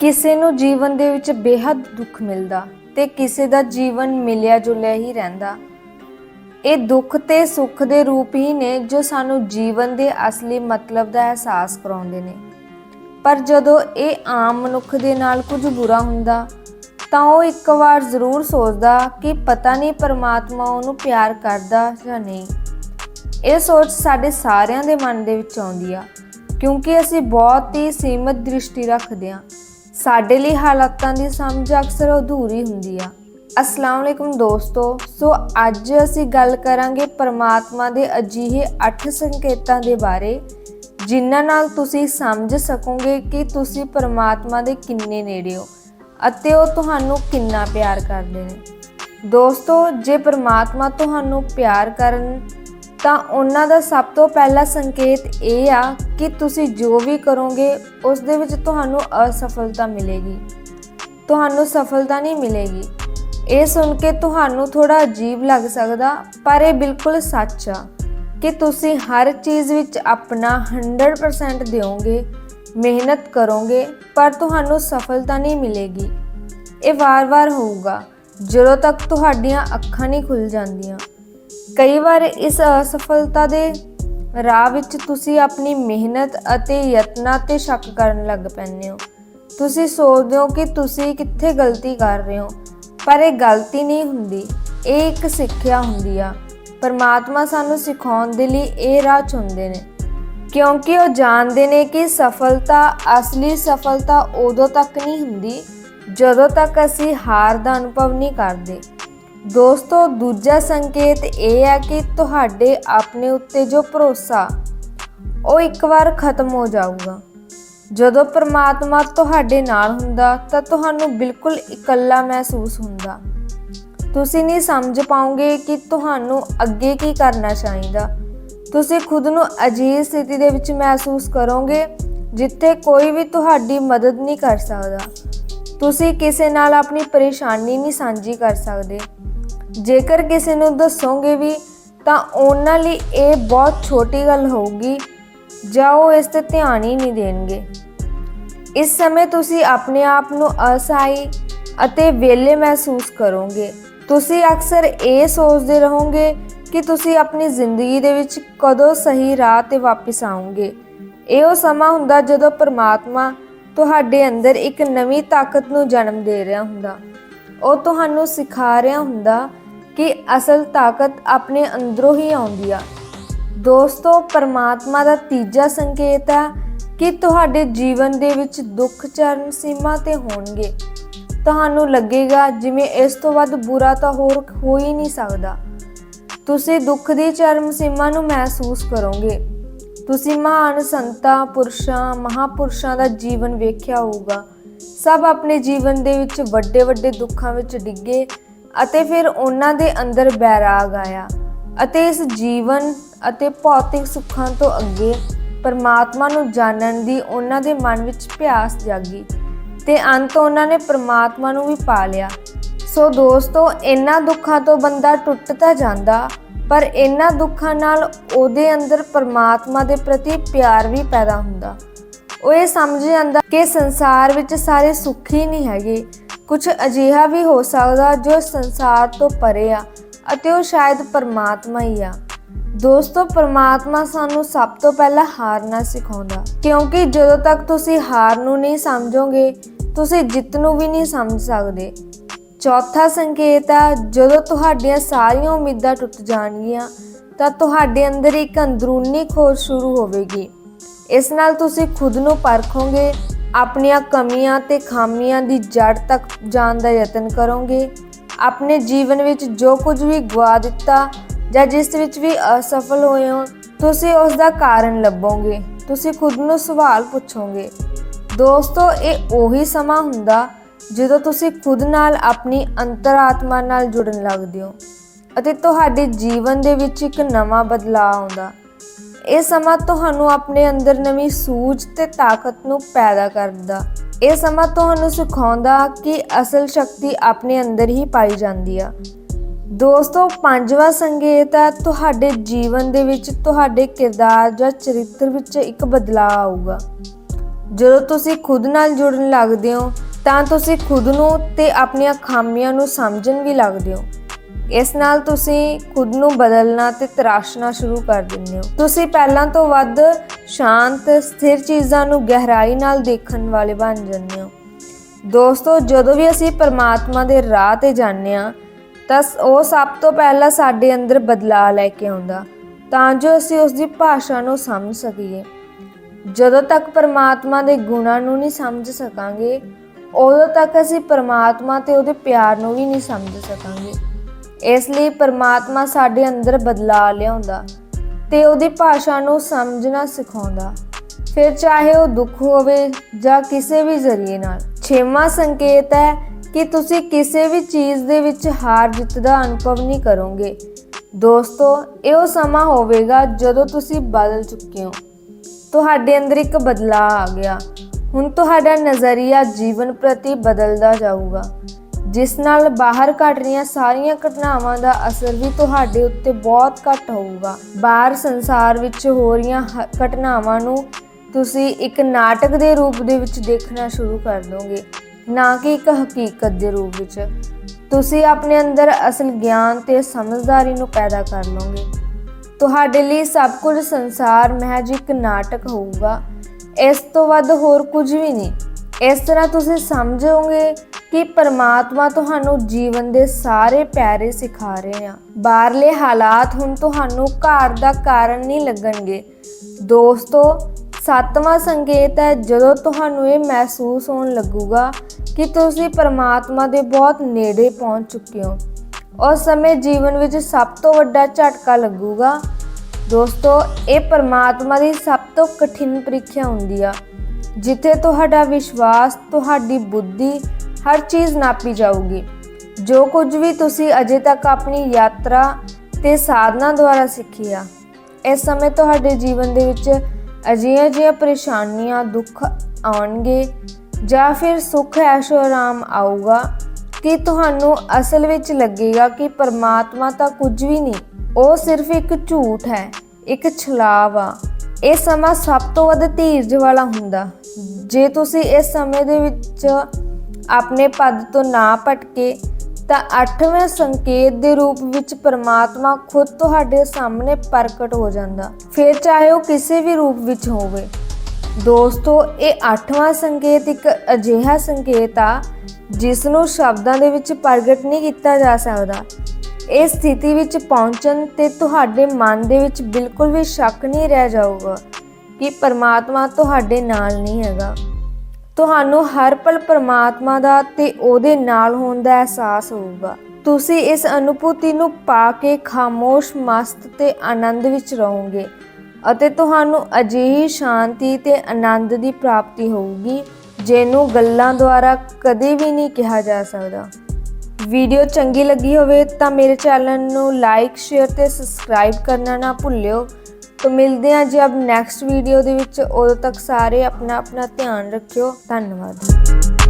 ਕਿਸੇ ਨੂੰ ਜੀਵਨ ਦੇ ਵਿੱਚ ਬੇਹੱਦ ਦੁੱਖ ਮਿਲਦਾ ਤੇ ਕਿਸੇ ਦਾ ਜੀਵਨ ਮਿਲਿਆ ਜੁਲਿਆ ਹੀ ਰਹਿੰਦਾ। ਇਹ ਦੁੱਖ ਤੇ ਸੁੱਖ ਦੇ ਰੂਪ ਹੀ ਨੇ ਜੋ ਸਾਨੂੰ ਜੀਵਨ ਦੇ ਅਸਲੀ ਮਤਲਬ ਦਾ ਅਹਿਸਾਸ ਕਰਾਉਂਦੇ ਨੇ। ਪਰ ਜਦੋਂ ਇਹ ਆਮ ਮਨੁੱਖ ਦੇ ਨਾਲ ਕੁਝ ਬੁਰਾ ਹੁੰਦਾ, ਤਾਂ ਉਹ ਇੱਕ ਵਾਰ ਜ਼ਰੂਰ ਸੋਚਦਾ ਕਿ ਪਤਾ ਨਹੀਂ ਪਰਮਾਤਮਾ ਉਹਨੂੰ ਪਿਆਰ ਕਰਦਾ ਜਾਂ ਨਹੀਂ। ਇਹ ਸੋਚ ਸਾਡੇ ਸਾਰਿਆਂ ਦੇ ਮਨ ਦੇ ਵਿੱਚ ਆਉਂਦੀ ਆ, ਕਿਉਂਕਿ ਅਸੀਂ ਬਹੁਤ ਹੀ ਸੀਮਤ ਦ੍ਰਿਸ਼ਟੀ ਰੱਖਦੇ ਹਾਂ। ਸਾਡੇ ਲਈ ਹਾਲਾਤਾਂ ਦੀ ਸਮਝ ਅਕਸਰ ਅਧੂਰੀ ਹੁੰਦੀ ਆ। ਅਸਲਾਮ ਅਲੈਕੁਮ ਦੋਸਤੋ। ਸੋ ਅੱਜ ਅਸੀਂ ਗੱਲ ਕਰਾਂਗੇ ਪਰਮਾਤਮਾ ਦੇ ਅਜਿਹੇ 8 ਸੰਕੇਤਾਂ ਦੇ ਬਾਰੇ, ਜਿਨ੍ਹਾਂ ਨਾਲ ਤੁਸੀਂ ਸਮਝ ਸਕੋਗੇ ਕਿ ਤੁਸੀਂ ਪਰਮਾਤਮਾ ਦੇ ਕਿੰਨੇ ਨੇੜੇ ਹੋ ਅਤੇ ਉਹ ਤੁਹਾਨੂੰ ਕਿੰਨਾ ਪਿਆਰ ਕਰਦੇ ਨੇ। ਦੋਸਤੋ, ਜੇ ਪਰਮਾਤਮਾ ਤੁਹਾਨੂੰ ਪਿਆਰ ਕਰਨ ਤਾਂ ਉਹਨਾਂ ਦਾ ਸਭ ਤੋਂ ਪਹਿਲਾ ਸੰਕੇਤ ਇਹ ਆ ਕਿ ਤੁਸੀਂ ਜੋ ਵੀ ਕਰੋਗੇ, ਉਸ ਦੇ ਵਿੱਚ ਤੁਹਾਨੂੰ ਅਸਫਲਤਾ ਮਿਲੇਗੀ। ਤੁਹਾਨੂੰ ਸਫਲਤਾ ਨਹੀਂ ਮਿਲੇਗੀ। ਇਹ ਸੁਣ ਕੇ ਤੁਹਾਨੂੰ ਥੋੜਾ ਅਜੀਬ ਲੱਗ ਸਕਦਾ, ਪਰ ਇਹ ਬਿਲਕੁਲ ਸੱਚ ਆ ਕਿ ਤੁਸੀਂ ਹਰ ਚੀਜ਼ ਵਿੱਚ ਆਪਣਾ 100% ਦਿਓਗੇ, ਮਿਹਨਤ ਕਰੋਗੇ, ਪਰ ਤੁਹਾਨੂੰ ਸਫਲਤਾ ਨਹੀਂ ਮਿਲੇਗੀ। ਇਹ ਵਾਰ-ਵਾਰ ਹੋਊਗਾ, ਜਦੋਂ ਤੱਕ ਤੁਹਾਡੀਆਂ ਅੱਖਾਂ ਨਹੀਂ ਖੁੱਲ ਜਾਂਦੀਆਂ। ਕਈ ਵਾਰ ਇਸ ਅਸਫਲਤਾ ਦੇ ਰਾਹ ਵਿੱਚ ਤੁਸੀਂ ਆਪਣੀ ਮਿਹਨਤ ਅਤੇ ਯਤਨਾਂ ਤੇ ਸ਼ੱਕ ਕਰਨ ਲੱਗ ਪੈਂਦੇ ਹੋ। ਤੁਸੀਂ ਸੋਚਦੇ ਹੋ ਕਿ ਤੁਸੀਂ ਕਿੱਥੇ ਗਲਤੀ ਕਰ ਰਹੇ ਹੋ, ਪਰ ਇਹ ਗਲਤੀ ਨਹੀਂ ਹੁੰਦੀ, ਇਹ ਇੱਕ ਸਿੱਖਿਆ ਹੁੰਦੀ ਆ। ਪਰਮਾਤਮਾ ਸਾਨੂੰ ਸਿਖਾਉਣ ਦੇ ਲਈ ਇਹ ਰਾਹ ਚੁਣਦੇ ਨੇ, ਕਿਉਂਕਿ ਉਹ ਜਾਣਦੇ ਨੇ ਕਿ ਸਫਲਤਾ, ਅਸਲੀ ਸਫਲਤਾ ਉਦੋਂ ਤੱਕ ਨਹੀਂ ਹੁੰਦੀ ਜਦੋਂ ਤੱਕ ਅਸੀਂ ਹਾਰ ਦਾ ਅਨੁਭਵ ਨਹੀਂ ਕਰਦੇ। ਦੋਸਤੋ, ਦੂਜਾ ਸੰਕੇਤ ਇਹ ਹੈ ਕਿ ਤੁਹਾਡੇ ਆਪਣੇ ਉੱਤੇ ਜੋ ਭਰੋਸਾ, ਉਹ ਇੱਕ ਵਾਰ ਖਤਮ ਹੋ ਜਾਊਗਾ। ਜਦੋਂ ਪ੍ਰਮਾਤਮਾ ਤੁਹਾਡੇ ਨਾਲ ਹੁੰਦਾ, ਤਾਂ ਤੁਹਾਨੂੰ ਬਿਲਕੁਲ ਇਕੱਲਾ ਮਹਿਸੂਸ ਹੁੰਦਾ। ਤੁਸੀਂ ਨਹੀਂ ਸਮਝ ਪਾਓਗੇ ਕਿ ਤੁਹਾਨੂੰ ਅੱਗੇ ਕੀ ਕਰਨਾ ਚਾਹੀਦਾ। ਤੁਸੀਂ ਖੁਦ ਨੂੰ ਅਜੀਬ ਸਥਿਤੀ ਦੇ ਵਿੱਚ ਮਹਿਸੂਸ ਕਰੋਗੇ, ਜਿੱਥੇ ਕੋਈ ਵੀ ਤੁਹਾਡੀ ਮਦਦ ਨਹੀਂ ਕਰ ਸਕਦਾ। ਤੁਸੀਂ ਕਿਸੇ ਨਾਲ ਆਪਣੀ ਪਰੇਸ਼ਾਨੀ ਨਹੀਂ ਸਾਂਝੀ ਕਰ ਸਕਦੇ। ਜੇਕਰ ਕਿਸੇ ਨੂੰ ਦੱਸੋਗੇ ਵੀ, ਤਾਂ ਉਹਨਾਂ ਲਈ ਇਹ ਬਹੁਤ ਛੋਟੀ ਗੱਲ ਹੋਊਗੀ, ਜਾਂ ਉਹ ਇਸ ਤੇ ਧਿਆਨ ਹੀ ਨਹੀਂ ਦੇਣਗੇ। ਇਸ ਸਮੇਂ ਤੁਸੀਂ ਆਪਣੇ ਆਪ ਨੂੰ ਅਸਹਾਈ ਅਤੇ ਵਿਹਲੇ ਮਹਿਸੂਸ ਕਰੋਗੇ। ਤੁਸੀਂ ਅਕਸਰ ਇਹ ਸੋਚਦੇ ਰਹੋਗੇ ਕਿ ਤੁਸੀਂ ਆਪਣੀ ਜ਼ਿੰਦਗੀ ਦੇ ਵਿੱਚ ਕਦੋਂ ਸਹੀ ਰਾਹ ਤੇ ਵਾਪਸ ਆਓਗੇ। ਇਹ ਉਹ ਸਮਾਂ ਹੁੰਦਾ ਜਦੋਂ ਪਰਮਾਤਮਾ ਤੁਹਾਡੇ ਅੰਦਰ ਇੱਕ ਨਵੀਂ ਤਾਕਤ ਨੂੰ ਜਨਮ ਦੇ ਰਿਹਾ ਹੁੰਦਾ। ਉਹ ਤੁਹਾਨੂੰ ਸਿਖਾ ਰਿਹਾ ਹੁੰਦਾ ਕਿ ਅਸਲ ਤਾਕਤ ਆਪਣੇ ਅੰਦਰੋਂ ਹੀ ਆਉਂਦੀ ਆ। ਦੋਸਤੋ, ਪਰਮਾਤਮਾ ਦਾ ਤੀਜਾ ਸੰਕੇਤ ਹੈ ਕਿ ਤੁਹਾਡੇ ਜੀਵਨ ਦੇ ਵਿੱਚ ਦੁੱਖ ਚਰਨ ਸੀਮਾ ਤੇ ਹੋਣਗੇ। ਤੁਹਾਨੂੰ ਲੱਗੇਗਾ ਜਿਵੇਂ ਇਸ ਤੋਂ ਵੱਧ ਬੁਰਾ ਤਾਂ ਹੋਰ ਹੋ ਹੀ ਨਹੀਂ ਸਕਦਾ। ਤੁਸੀਂ ਦੁੱਖ ਦੀ ਚਰਮ ਸੀਮਾ ਨੂੰ ਮਹਿਸੂਸ ਕਰੋਗੇ। ਤੁਸੀਂ ਮਹਾਨ ਸੰਤਾਂ, ਪੁਰਸ਼ਾਂ, ਮਹਾਪੁਰਸ਼ਾਂ ਦਾ ਜੀਵਨ ਵੇਖਿਆ ਹੋਊਗਾ। ਸਭ ਆਪਣੇ ਜੀਵਨ ਦੇ ਵਿੱਚ ਵੱਡੇ ਵੱਡੇ ਦੁੱਖਾਂ ਵਿੱਚ ਡਿੱਗੇ ਅਤੇ ਫਿਰ ਉਹਨਾਂ ਦੇ ਅੰਦਰ ਬੈਰਾਗ ਆਇਆ ਅਤੇ ਇਸ ਜੀਵਨ ਅਤੇ ਭੌਤਿਕ ਸੁੱਖਾਂ ਤੋਂ ਅੱਗੇ ਪਰਮਾਤਮਾ ਨੂੰ ਜਾਣਨ ਦੀ ਉਹਨਾਂ ਦੇ ਮਨ ਵਿੱਚ ਪਿਆਸ ਜਾਗੀ ਤੇ ਅੰਤ ਉਹਨਾਂ ਨੇ ਪਰਮਾਤਮਾ ਨੂੰ ਵੀ ਪਾ ਲਿਆ। ਸੋ ਦੋਸਤੋ, ਇਹਨਾਂ ਦੁੱਖਾਂ ਤੋਂ ਬੰਦਾ ਟੁੱਟ ਤਾਂ ਜਾਂਦਾ, ਪਰ ਇਹਨਾਂ ਦੁੱਖਾਂ ਨਾਲ ਉਹਦੇ ਅੰਦਰ ਪਰਮਾਤਮਾ ਦੇ ਪ੍ਰਤੀ ਪਿਆਰ ਵੀ ਪੈਦਾ ਹੁੰਦਾ। ਉਹ ਇਹ ਸਮਝ ਜਾਂਦਾ ਕਿ ਸੰਸਾਰ ਵਿੱਚ ਸਾਰੇ ਸੁੱਖ ਹੀ ਨਹੀਂ ਹੈਗੇ। ਕੁਝ ਅਜਿਹਾ ਵੀ ਹੋ ਸਕਦਾ ਜੋ ਸੰਸਾਰ ਤੋਂ ਪਰੇ ਆ ਅਤੇ ਉਹ ਸ਼ਾਇਦ ਪਰਮਾਤਮਾ ਹੀ ਆ। ਦੋਸਤੋ, ਪਰਮਾਤਮਾ ਸਾਨੂੰ ਸਭ ਤੋਂ ਪਹਿਲਾਂ ਹਾਰਨਾ ਸਿਖਾਉਂਦਾ। ਕਿਉਂਕਿ ਜਦੋਂ ਤੱਕ ਤੁਸੀਂ ਹਾਰ ਨੂੰ ਨਹੀਂ ਸਮਝੋਗੇ, ਤੁਸੀਂ ਜਿੱਤ ਨੂੰ ਵੀ ਨਹੀਂ ਸਮਝ ਸਕਦੇ। ਚੌਥਾ ਸੰਕੇਤ ਆ, ਜਦੋਂ ਤੁਹਾਡੀਆਂ ਸਾਰੀਆਂ ਉਮੀਦਾਂ ਟੁੱਟ ਜਾਣਗੀਆਂ, ਤਾਂ ਤੁਹਾਡੇ ਅੰਦਰ ਇੱਕ ਅੰਦਰੂਨੀ ਖੋਜ ਸ਼ੁਰੂ ਹੋਵੇਗੀ। ਇਸ ਨਾਲ ਤੁਸੀਂ ਖੁਦ ਨੂੰ ਪਰਖੋਗੇ, ਆਪਣੀਆਂ ਕਮੀਆਂ ਤੇ ਖਾਮੀਆਂ ਦੀ ਜੜ ਤੱਕ ਜਾਣ ਦਾ ਯਤਨ ਕਰੋਗੇ। ਆਪਣੇ ਜੀਵਨ ਵਿੱਚ ਜੋ ਕੁਝ ਵੀ ਗਵਾ ਦਿੱਤਾ ਜਾਂ ਜਿਸ ਵਿੱਚ ਵੀ ਅਸਫਲ ਹੋਏ ਹੋ, ਤੁਸੀਂ ਉਸ ਦਾ ਕਾਰਨ ਲੱਭੋਗੇ। ਤੁਸੀਂ ਖੁਦ ਨੂੰ ਸਵਾਲ ਪੁੱਛੋਗੇ। ਦੋਸਤੋ, ਇਹ ਉਹੀ ਸਮਾਂ ਹੁੰਦਾ ਜਦੋਂ ਤੁਸੀਂ ਖੁਦ ਨਾਲ ਆਪਣੀ ਅੰਤਰਾਤਮਾ ਨਾਲ ਜੁੜਨ ਲੱਗਦੇ ਹੋ ਅਤੇ ਤੁਹਾਡੇ ਜੀਵਨ ਦੇ ਵਿੱਚ ਇੱਕ ਨਵਾਂ ਬਦਲਾਅ ਆਉਂਦਾ। ਇਹ ਸਮਾਂ ਤੁਹਾਨੂੰ ਆਪਣੇ ਅੰਦਰ ਨਵੀਂ ਸੂਝ ਤੇ ਤਾਕਤ ਨੂੰ ਪੈਦਾ ਕਰਦਾ। ਇਹ ਸਮਾਂ ਤੁਹਾਨੂੰ ਸਿਖਾਉਂਦਾ ਕਿ ਅਸਲ ਸ਼ਕਤੀ ਆਪਣੇ ਅੰਦਰ ਹੀ ਪਾਈ ਜਾਂਦੀ ਆ। ਦੋਸਤੋ, ਪੰਜਵਾਂ ਸੰਕੇਤ ਹੈ ਤੁਹਾਡੇ ਜੀਵਨ ਦੇ ਵਿੱਚ ਤੁਹਾਡੇ ਕਿਰਦਾਰ ਜਾਂ ਚਰਿੱਤਰ ਵਿੱਚ ਇੱਕ ਬਦਲਾਅ ਆਊਗਾ। ਜਦੋਂ ਤੁਸੀਂ ਖੁਦ ਨਾਲ ਜੁੜਨ ਲੱਗਦੇ ਹੋ, ਤਾਂ ਤੁਸੀਂ ਖੁਦ ਨੂੰ ਤੇ ਆਪਣੀਆਂ ਖਾਮੀਆਂ ਨੂੰ ਸਮਝਣ ਵੀ ਲੱਗਦੇ ਹੋ। ਇਸ ਨਾਲ ਤੁਸੀਂ ਖੁਦ ਨੂੰ ਬਦਲਣਾ ਤੇ ਤਰਾਸ਼ਣਾ ਸ਼ੁਰੂ ਕਰ ਦਿੰਦੇ ਹੋ। ਤੁਸੀਂ ਪਹਿਲਾਂ ਤੋਂ ਵੱਧ ਸ਼ਾਂਤ, ਸਥਿਰ ਚੀਜ਼ਾਂ ਨੂੰ ਗਹਿਰਾਈ ਨਾਲ ਦੇਖਣ ਵਾਲੇ ਬਣ ਜਾਂਦੇ ਹੋ। ਦੋਸਤੋ, ਜਦੋਂ ਵੀ ਅਸੀਂ ਪਰਮਾਤਮਾ ਦੇ ਰਾਹ ਤੇ ਜਾਂਦੇ ਹਾਂ, ਤਾਂ ਸ- ਉਹ ਸਭ ਤੋਂ ਪਹਿਲਾਂ ਸਾਡੇ ਅੰਦਰ ਬਦਲਾਅ ਲੈ ਕੇ ਆਉਂਦਾ। ਤਾਂ ਜੋ ਅਸੀਂ ਉਸ ਦੀ ਭਾਸ਼ਾ ਨੂੰ ਸਮਝ ਸਕੀਏ। ਜਦੋਂ ਤੱਕ ਪਰਮਾਤਮਾ ਦੇ ਗੁਣਾਂ ਨੂੰ ਨਹੀਂ ਸਮਝ ਸਕਾਂਗੇ, ਉਦੋਂ ਤੱਕ ਅਸੀਂ ਪਰਮਾਤਮਾ ਤੇ ਉਹਦੇ ਪਿਆਰ ਨੂੰ ਵੀ ਨਹੀਂ ਸਮਝ ਸਕਾਂਗੇ। ਇਸ ਲਈ ਪਰਮਾਤਮਾ ਸਾਡੇ ਅੰਦਰ ਬਦਲਾਅ ਲਿਆਉਂਦਾ ਤੇ ਉਹਦੀ ਭਾਸ਼ਾ ਨੂੰ ਸਮਝਣਾ ਸਿਖਾਉਂਦਾ। ਫਿਰ ਚਾਹੇ ਉਹ ਦੁੱਖ ਹੋਵੇ ਜਾਂ ਕਿਸੇ ਵੀ ਜ਼ਰੀਏ ਨਾਲ, ਛੇਵਾਂ ਸੰਕੇਤ ਹੈ ਕਿ ਤੁਸੀਂ ਕਿਸੇ ਵੀ ਚੀਜ਼ ਦੇ ਵਿੱਚ ਹਾਰ ਜਿੱਤ ਦਾ ਅਨੁਭਵ ਨਹੀਂ ਕਰੋਗੇ। ਦੋਸਤੋ, ਇਹ ਉਹ ਸਮਾਂ ਹੋਵੇਗਾ ਜਦੋਂ ਤੁਸੀਂ ਬਦਲ ਚੁੱਕੇ ਹੋ। ਤੁਹਾਡੇ ਅੰਦਰ ਇੱਕ ਬਦਲਾਅ ਆ ਗਿਆ। ਹੁਣ ਤੁਹਾਡਾ ਨਜ਼ਰੀਆ ਜੀਵਨ ਪ੍ਰਤੀ ਬਦਲਦਾ ਜਾਊਗਾ। ਜਿਸ ਨਾਲ ਬਾਹਰ ਘਟ ਰਹੀਆਂ ਸਾਰੀਆਂ ਘਟਨਾਵਾਂ ਦਾ ਅਸਰ ਵੀ ਤੁਹਾਡੇ ਉੱਤੇ ਬਹੁਤ ਘੱਟ ਹੋਊਗਾ। ਬਾਹਰ ਸੰਸਾਰ ਵਿੱਚ ਹੋ ਰਹੀਆਂ ਹ- ਘਟਨਾਵਾਂ ਨੂੰ ਤੁਸੀਂ ਇੱਕ ਨਾਟਕ ਦੇ ਰੂਪ ਦੇ ਵਿੱਚ ਦੇਖਣਾ ਸ਼ੁਰੂ ਕਰ ਦੋਗੇ, ਨਾ ਕਿ ਇੱਕ ਹਕੀਕਤ ਦੇ ਰੂਪ ਵਿੱਚ। ਤੁਸੀਂ ਆਪਣੇ ਅੰਦਰ ਅਸਲ ਗਿਆਨ ਤੇ ਸਮਝਦਾਰੀ ਨੂੰ ਪੈਦਾ ਕਰ ਲਓਗੇ। ਤੁਹਾਡੇ ਲਈ ਸਭ ਕੁਝ ਸੰਸਾਰ ਮਹਿਜ ਇੱਕ ਨਾਟਕ ਹੋਊਗਾ। ਇਸ ਤੋਂ ਵੱਧ ਹੋਰ ਕੁਝ ਵੀ ਨਹੀਂ। ਇਸ ਤਰ੍ਹਾਂ ਤੁਸੀਂ ਸਮਝੋਗੇ ਕਿ ਪਰਮਾਤਮਾ ਤੁਹਾਨੂੰ ਜੀਵਨ ਦੇ ਸਾਰੇ ਪੈਰੇ ਸਿਖਾ ਰਹੇ ਆ। ਬਾਹਰਲੇ ਹਾਲਾਤ ਹੁਣ ਤੁਹਾਨੂੰ ਘਰ ਦਾ ਕਾਰਨ ਨਹੀਂ ਲੱਗਣਗੇ। ਦੋਸਤੋ, ਸੱਤਵਾਂ ਸੰਕੇਤ ਹੈ, ਜਦੋਂ ਤੁਹਾਨੂੰ ਇਹ ਮਹਿਸੂਸ ਹੋਣ ਲੱਗੂਗਾ ਕਿ ਤੁਸੀਂ ਪਰਮਾਤਮਾ ਦੇ ਬਹੁਤ ਨੇੜੇ ਪਹੁੰਚ ਚੁੱਕੇ ਹੋ। ਉਸ ਸਮੇਂ ਜੀਵਨ ਵਿੱਚ ਸਭ ਤੋਂ ਵੱਡਾ ਝਟਕਾ ਲੱਗੂਗਾ। ਦੋਸਤੋ, ਇਹ ਪਰਮਾਤਮਾ ਦੀ ਸਭ ਤੋਂ ਕਠਿਨ ਪ੍ਰੀਖਿਆ ਹੁੰਦੀ ਆ, ਜਿੱਥੇ ਤੁਹਾਡਾ ਵਿਸ਼ਵਾਸ, ਤੁਹਾਡੀ ਬੁੱਧੀ ਹਰ ਚੀਜ਼ ਨਾਪੀ ਜਾਊਗੀ। ਜੋ ਕੁਝ ਵੀ ਤੁਸੀਂ ਅਜੇ ਤੱਕ ਆਪਣੀ ਯਾਤਰਾ ਤੇ ਸਾਧਨਾ ਦੁਆਰਾ ਸਿੱਖੀ ਆ ਇਸ ਸਮੇਂ ਤੁਹਾਡੇ ਜੀਵਨ ਦੇ ਵਿੱਚ ਅਜਿਹੀਆਂ ਜਿਹੀਆਂ ਪਰੇਸ਼ਾਨੀਆਂ, ਦੁੱਖ ਆਉਣਗੇ ਜਾਂ ਫਿਰ ਸੁੱਖ, ਐਸ਼ੋ ਆਰਾਮ ਆਊਗਾ ਕਿ ਤੁਹਾਨੂੰ ਅਸਲ ਵਿੱਚ ਲੱਗੇਗਾ ਕਿ ਪਰਮਾਤਮਾ ਤਾਂ ਕੁਝ ਵੀ ਨਹੀਂ, ਉਹ ਸਿਰਫ ਇੱਕ ਝੂਠ ਹੈ, ਇੱਕ ਛਲਾਵ ਆ। ਇਹ ਸਮਾਂ ਸਭ ਤੋਂ ਵੱਧ ਧੀਰਜ ਵਾਲਾ ਹੁੰਦਾ। ਜੇ ਤੁਸੀਂ ਇਸ ਸਮੇਂ ਦੇ ਵਿੱਚ ਆਪਣੇ ਪਦ ਤੋਂ ਨਾ ਭਟਕੇ ਤਾਂ ਅੱਠਵੇਂ ਸੰਕੇਤ ਦੇ ਰੂਪ ਵਿੱਚ ਪਰਮਾਤਮਾ ਖੁਦ ਤੁਹਾਡੇ ਸਾਹਮਣੇ ਪ੍ਰਗਟ ਹੋ ਜਾਂਦਾ। ਫਿਰ ਚਾਹੇ ਉਹ ਕਿਸੇ ਵੀ ਰੂਪ ਵਿੱਚ ਹੋਵੇ। ਦੋਸਤੋ, ਇਹ ਅੱਠਵਾਂ ਸੰਕੇਤ ਇੱਕ ਅਜਿਹਾ ਸੰਕੇਤ ਆ ਜਿਸ ਨੂੰ ਸ਼ਬਦਾਂ ਦੇ ਵਿੱਚ ਪ੍ਰਗਟ ਨਹੀਂ ਕੀਤਾ ਜਾ ਸਕਦਾ। ਇਸ ਸਥਿਤੀ ਵਿੱਚ ਪਹੁੰਚਣ ਤੇ ਤੁਹਾਡੇ ਮਨ ਦੇ ਵਿੱਚ ਬਿਲਕੁਲ ਵੀ ਸ਼ੱਕ ਨਹੀਂ ਰਹਿ ਜਾਊਗਾ ਕਿ ਪਰਮਾਤਮਾ ਤੁਹਾਡੇ ਨਾਲ ਨਹੀਂ ਹੈਗਾ। ਤੁਹਾਨੂੰ ਹਰ ਪਲ ਪਰਮਾਤਮਾ ਦਾ ਤੇ ਉਹਦੇ ਨਾਲ ਹੋਣ ਦਾ ਅਹਿਸਾਸ ਹੋਊਗਾ। ਤੁਸੀਂ ਇਸ ਅਨੁਭੂਤੀ ਨੂੰ ਪਾ ਕੇ ਖਾਮੋਸ਼, ਮਸਤ ਤੇ ਆਨੰਦ ਵਿੱਚ ਰਹੋਗੇ ਅਤੇ ਤੁਹਾਨੂੰ ਅਜਿਹੀ ਸ਼ਾਂਤੀ ਤੇ ਆਨੰਦ ਦੀ ਪ੍ਰਾਪਤੀ ਹੋਊਗੀ, ਜਿਹਨੂੰ ਗੱਲਾਂ ਦੁਆਰਾ ਕਦੇ ਵੀ ਨਹੀਂ ਕਿਹਾ ਜਾ ਸਕਦਾ। ਵੀਡੀਓ ਚੰਗੀ ਲੱਗੀ ਹੋਵੇ ਤਾਂ ਮੇਰੇ ਚੈਨਲ ਨੂੰ ਲਾਈਕ, ਸ਼ੇਅਰ ਤੇ ਸਬਸਕ੍ਰਾਈਬ ਕਰਨਾ ਨਾ ਭੁੱਲਿਓ। ਤਾਂ ਮਿਲਦੇ ਹਾਂ ਜੀ ਅਬ ਨੈਕਸਟ ਵੀਡੀਓ ਦੇ ਵਿੱਚ। ਉਦੋਂ ਤੱਕ ਸਾਰੇ ਆਪਣਾ ਆਪਣਾ ਧਿਆਨ ਰੱਖਿਓ। ਧੰਨਵਾਦ।